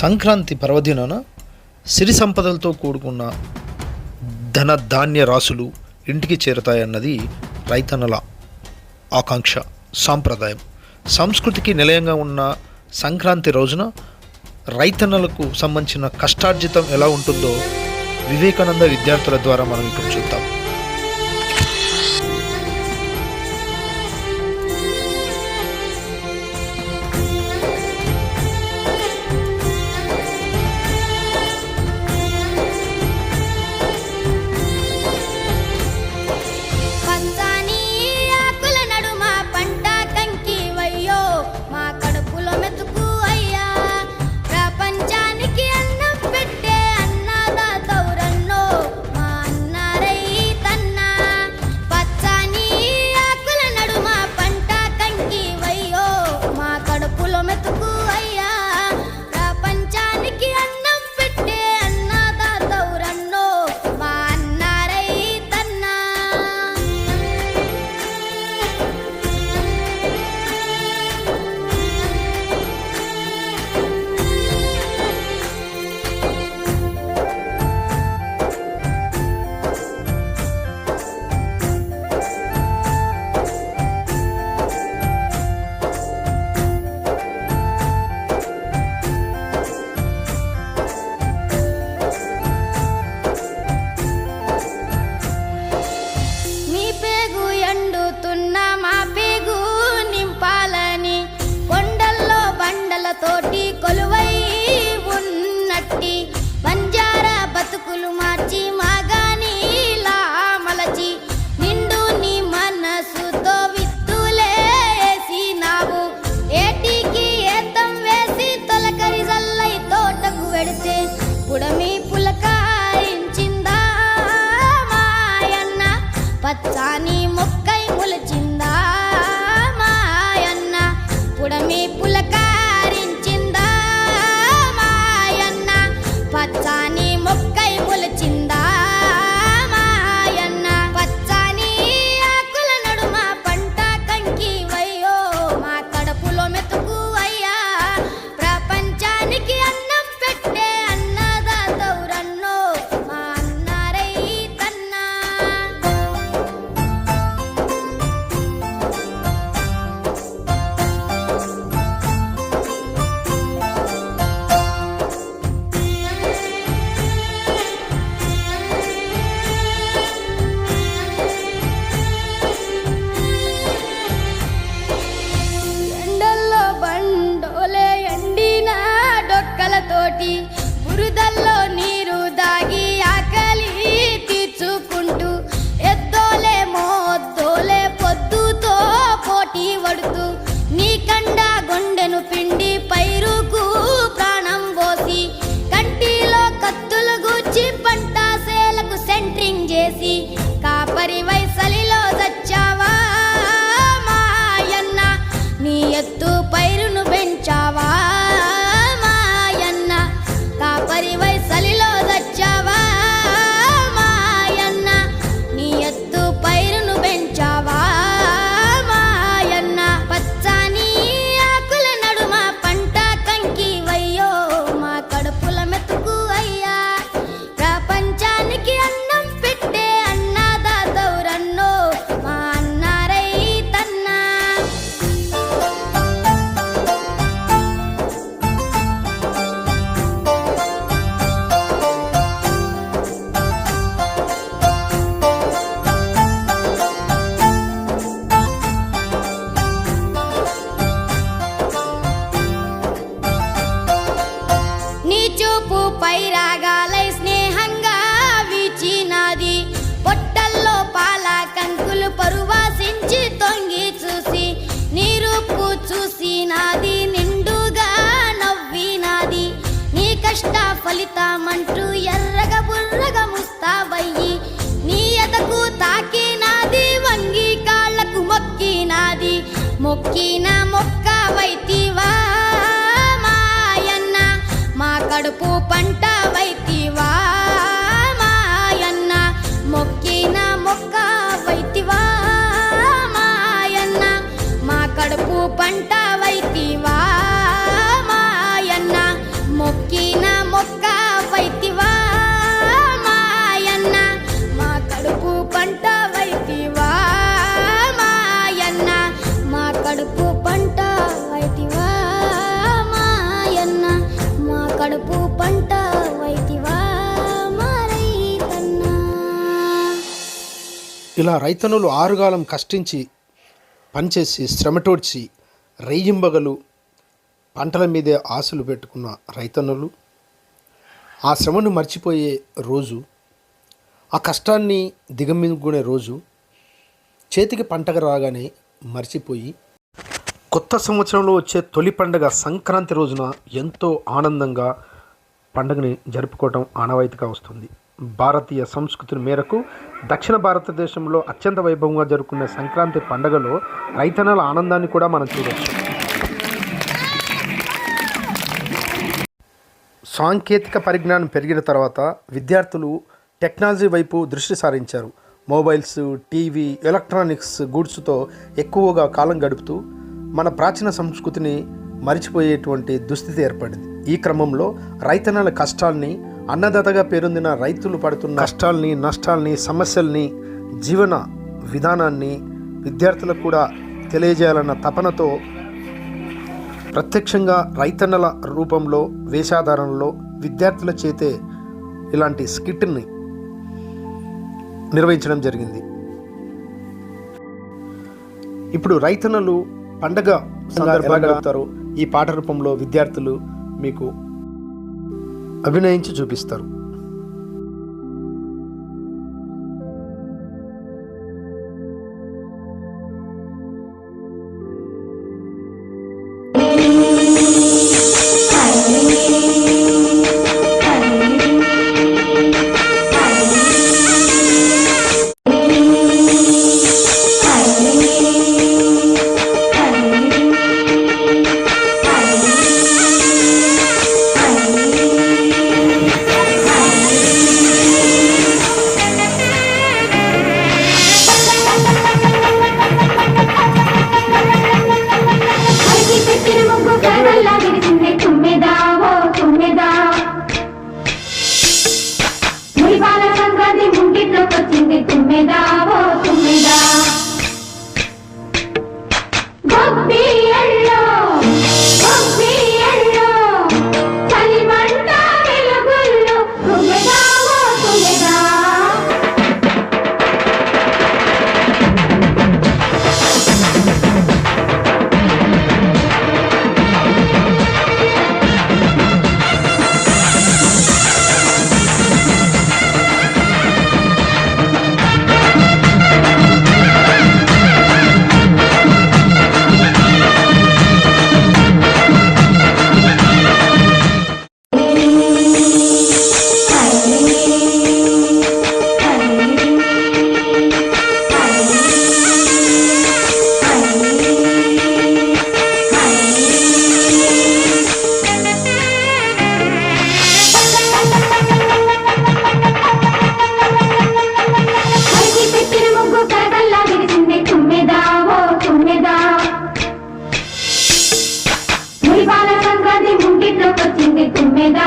సంక్రాంతి పర్వదినాన సిరి సంపదలతో కూడుకున్న ధన ధాన్య రాసులు ఇంటికి చేరతాయన్నది రైతన్నల ఆకాంక్ష సాంప్రదాయం. సంస్కృతికి నిలయంగా ఉన్న సంక్రాంతి రోజున రైతన్నలకు సంబంధించిన కష్టార్జితం ఎలా ఉంటుందో వివేకానంద విద్యార్థుల ద్వారా మనం ఇప్పుడు చూద్దాం. బంజారా బతుకులు మా మొక్కిన మొక్క వైతివా మాయన్న మా కడుపు పంట ఇలా రైతన్నులు ఆరుగాలం కష్టించి పనిచేసి శ్రమటోడ్చి రేయింబగలు పంటల మీదే ఆశలు పెట్టుకున్న రైతన్నులు ఆ శ్రమను మర్చిపోయే రోజు ఆ కష్టాన్ని దిగమింగుకునే రోజు చేతికి పంటగా రాగానే మర్చిపోయి కొత్త సంవత్సరంలో వచ్చే తొలి పండగ సంక్రాంతి రోజున ఎంతో ఆనందంగా పండుగని జరుపుకోవటం ఆనవాయితీగా వస్తుంది. భారతీయ సంస్కృతి మేరకు దక్షిణ భారతదేశంలో అత్యంత వైభవంగా జరుపుకునే సంక్రాంతి పండుగలో రైతన్నల ఆనందాన్ని కూడా మనం చూడవచ్చు సాంకేతిక పరిజ్ఞానం పెరిగిన తర్వాత విద్యార్థులు టెక్నాలజీ వైపు దృష్టి సారించారు. మొబైల్స్ టీవీ ఎలక్ట్రానిక్స్ గూడ్స్తో ఎక్కువగా కాలం గడుపుతూ మన ప్రాచీన సంస్కృతిని మరిచిపోయేటువంటి దుస్థితి ఏర్పడింది. ఈ క్రమంలో రైతన్నల కష్టాల్ని అన్నదాతగా పేరొందిన రైతులు పడుతున్న కష్టాల్ని నష్టాల్ని సమస్యల్ని జీవన విధానాన్ని విద్యార్థులకు కూడా తెలియజేయాలన్న తపనతో ప్రత్యక్షంగా రైతన్నల రూపంలో వేషాధారణలో విద్యార్థుల చేతే ఇలాంటి స్కిట్ని నిర్వహించడం జరిగింది. ఇప్పుడు రైతన్నలు పండగ సందర్భంగా ఈ పాట రూపంలో విద్యార్థులు మీకు అభినయించి చూపిస్తారు. మురిపాల సంక్రాంతి ముంగిట్లోకి వచ్చింది తుమ్మెదా